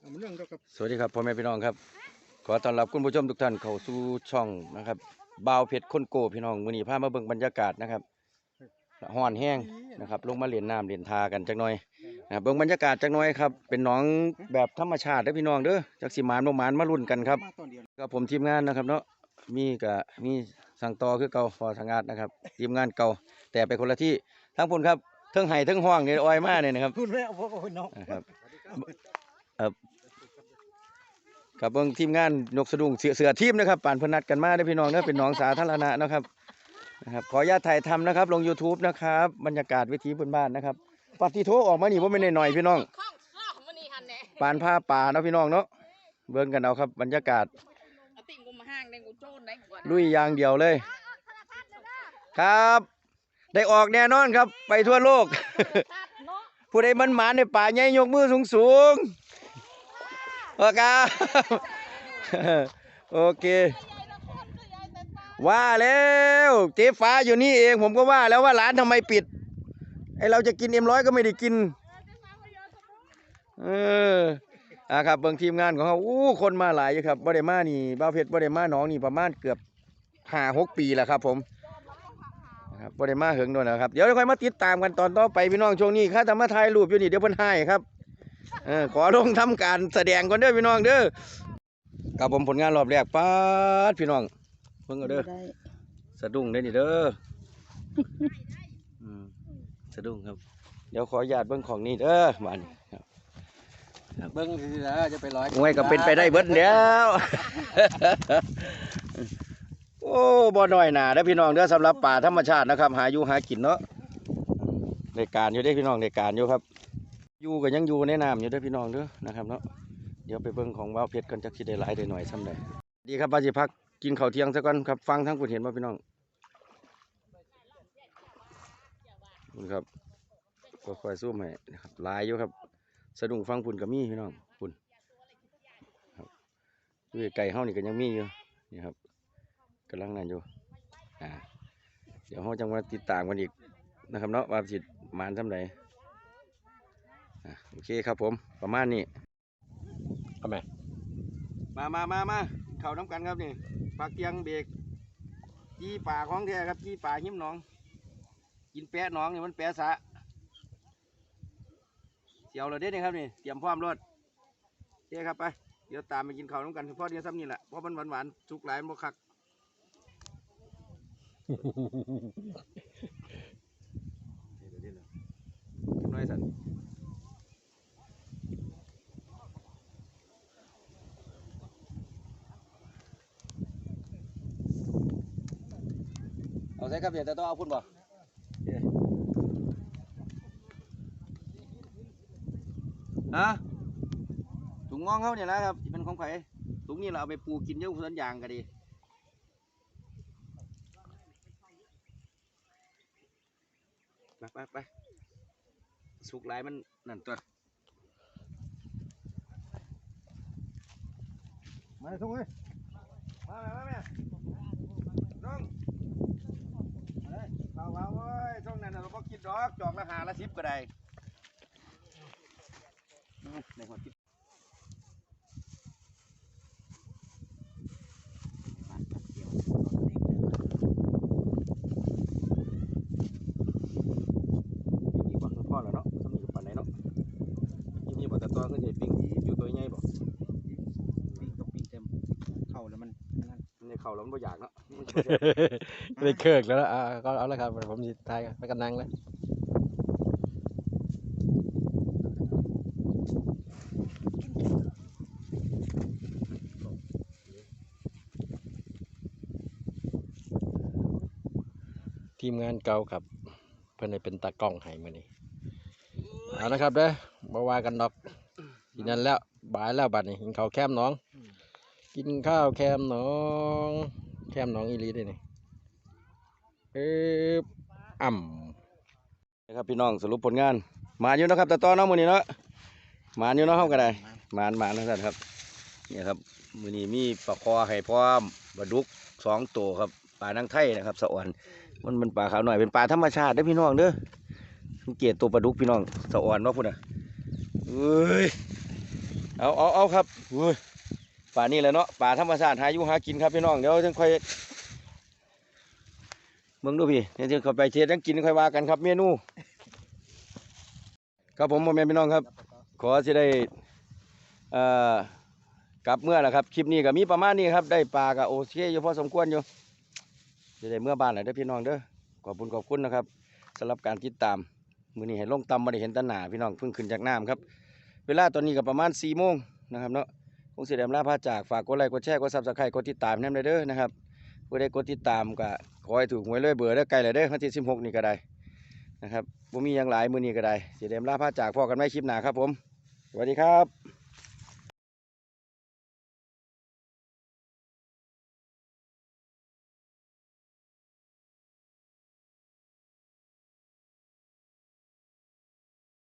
เอามันเรื่องเดียวกับสวัสดีครับพ่อแม่พี่น้องครับ ขอต้อนรับคุณผู้ชมทุกท่านเข้าสู่ช่องนะครับบ่าวเพชรคนโกพี่น้องมื้อนี้พามาเบิ่งบรรยากาศนะครับฮ้อนแห้งนะครับลงมาเล่นน้ำเล่นทากันจักหน่อยนะครับเบิ่งบรรยากาศจักหน่อยครับเป็นหนองแบบธรรมชาติเด้อพี่น้องเด้อจักสิหมานบ่หมานมาลุ้นกันครับมาตอนเดียวกับผมทีมงานนะครับเนาะมีก็มีสั่งต่อคือเก่าพอทางงานนะครับ ทีมงานเก่าแต่ไปคนละที่ทั้งพุ่นครับเทั้งไห้เทั้งห้องนี่อ้อยมาเนี่ยนะครับพูดแล้วพวกเอาน้องนะครับ กับเบิ่งทีมงานนกสะดุ้งเสือเสือทีมนะครับป่านพนัดกันมาได้พี่น้องเด้อเป็นน้องสาธารณะนะครับนะครับ ขออนุญาตถ่ายทำนะครับ ลง YouTube นะครับ บรรยากาศวิถีพื้นบ้านนะครับปฏิโทออกมานี่ว่าไม่นหน่อยๆพี่น้องปานผ้าป่าเนาะพี่น้องเนาะเบิ่งกันเอาครับบรรยากาศลุยยางเดียวเลย ครับ ได้ออกแน่นอนครับ ไปทั่วโลก ผู้ใดมันหมานในป่าใหญ่ยกมือสูงสูง โอเคโอเค ว่าแล้วเจ๊ฟ้าอยู่นี่เองผมก็ว่าแล้วว่าร้านทำไมปิด ไอเราจะกินเอ็มร้อยก็ไม่ได้กิน เอออะครับเบิ่งทีมงานของเขาอู้คนมาหลายอยู่ครับบ่ได้มานี่บ้าเพชรบ่ได้มาน้องนี่ประมาณเกือบห้าหกปีแล้วครับ ผมครับบ่ได้มาเหิงโดนแล้วครับ เดี๋ยวค่อยมาติดตามกันตอนต่อไปพี่น้องช่วงนี้ข้าทำมาถ่ายรูปอยู่นี่เดี๋ยวเพิ่นให้ครับ เออขอลงทำการแสดงก่อนเด้อพี่น้องเด้อครับผมผลงานรอบแรกป๊าดพี่น้องเพิ่งเอาเด้อสะดุ้งได้อนี่เด้ออืมสะดุ้งครับ เดี๋ยวขออนุญาตเบิ้งของนี่เด้อมานี่ครับเบิ้งสินะจะไปร้อยงวยก็เป็นไปได้เบิดเดียวโอ้บ่น้อยหนาเด้อพี่น้องเด้อสำหรับป่าธรรมชาตินะครับ หาอยู่หากินเนาะในการอยู่ได้อพี่น้องในการอยู่ครับ อยู่ก็ยังอยู่ในน้ำอยู่ด้อพี่น้องเด้อนะครับเนาะเดี๋ยวไปเบิ่งของว้าวเพชรกันจักสิได้หลายได้หน่อยซ้ำใดดีครับบาสิพักกินข้าวเที่ยงซะก่อนครับฟังทั้งคุณเห็นบ่พี่น้องคุณครับค่อยๆซูมให้นะครับลายอยู่ครับ สะดุ้งฟังพุ่นก็มีพี่น้องพุ่นครับอยู่ไก่เฮานี่ก็ยังมีอยู่นี่ครับกำลังนั่นอยู่อ่าเดี๋ยวเฮาจังมาติดตามกันอีกนะครับเนาะว่าสิมานทำไดอะ โอเคครับผมประมาณนี้ทำไมมามามามาเข้าน้ำกันครับนี่ปลาเกียงเบรกจี้ป่าของแท้ครับจี้ป่าหิมหนอง กินแปะหนองนี่มันแปะสะเสียวเราเด็ดนี่ครับนี่เตรียมพร้อมรถโอเคครับไปเดี๋ยวตามไปกินข้าวน้ำกันเพราะเดี๋ยวซ้ำนี่แหละเพราะมันหวานหวานๆสุกหลายมันบ่คักเดี๋ยวๆๆน้อยสัน เอาใส่ครับเดี๋ยวแต่ต้องเอาพุ่นบ่ฮะถุงงองเขาเนี่ยนะครับที่เป็นของไผ่ถุงนี้เราเอาไปปลูกกินเยอะสวนยางก็ดีไปไปไปสุกหลายมันนั่นตัวมาส่งเลยมาแม่มาแม่น้องมา เลยเอามาเว้ยช่วงนั้นน่ะเราก็กินดอกจอกละหาละสิบก็ได้อื้อในหัวคิดมีบ่คือพ่อแล้วเนาะสมีกับปันไหนเนาะที่นี่บ่แต่ตัวคือสิปิ้งอยู่ตัวใหญ่บ่ปีกกับปีกเต็มเข่าแล้วมันนั่นในเขาแล้วมันบ่อยากเนาะมันสิบ่แซ่บ ได้เคิร์กแล้วล่ะอ่าก็เอาละครับ ผมสิทายไปกันนังแล้วทีมงานเก่าครับ เพื่อนเป็นตากล้องให้มานี่เอานะครับเด้อบ่ว่ากันดอกกินนั้นแล้วบายแล้วบัดนี้กินข้าวแคมน้อง กินข้าวแคมน้อง แคมน้องอีลีเด้นี่เอ๊บอ่ำนะครับพี่น้องสรุปผลงานมาอยู่นะครับแต่ตอนเนาะมื้อนี้เนาะมาอยู่เนาะเฮาก็ได้มานมานะครับครับเนี่ยครับมือนี้มีปลาคอให้พร้อมปลาดุกสองตัวครับปลานางไทยนะครับสะอ่อนมันมันปลาขาวหน่อยเป็นปลาธรรมชาติเด้พี่น้องเด้อสังเกตตัวปลาดุกพี่น้องสะอ่อนว่าพุ่นน่ะเอ้ยเอาเอาเอาครับอุ้ย ป่านี่แหละเนาะป่าธรรมชาติหาอยู่หากินครับพี่น้องเดี๋ยวจังค่อยเบิ่งดูพี่เดี๋ยวจะเข้าไปเทศจังกินค่อยว่ากันครับเมนูครับผมพ่อแม่พี่น้องครับ ขอสิได้อ่อกลับเมื่อแล้วครับคลิปนี้ก็มีประมาณนี้ครับได้ปลาก็โอเคอยู่พอสมควรอยู่จะได้เมื่อบ้านแล้วเด้อพี่น้องเด้อขอบคุณขอบคุณนะครับสำหรับการติดตามมือนี้เห็นลงตำมาได้เห็นตหนาพี่น้องเพิ่งขึ้นจากน้ำครับ เวลาตอนนี้ก็ประมาณ4ี่โมงนะครับเนาะ คงสียดมลาพาจากฝากกดไลค์กดแชร์กดซับสไครต์กดติดตามแนั่นเลยเด้อนะครับผู้ใดกดติดตามก็คอยถูกหวยเลยเบื่อเด้อไกลเลยเด้อวันที่สิบหกนี่ก็ได้นะครับผมมีอย่างหลายมือนี้ก็ได้เสียดมลาพาจากพอกันไม่คลิปหนาครับผมสวัสดีครับ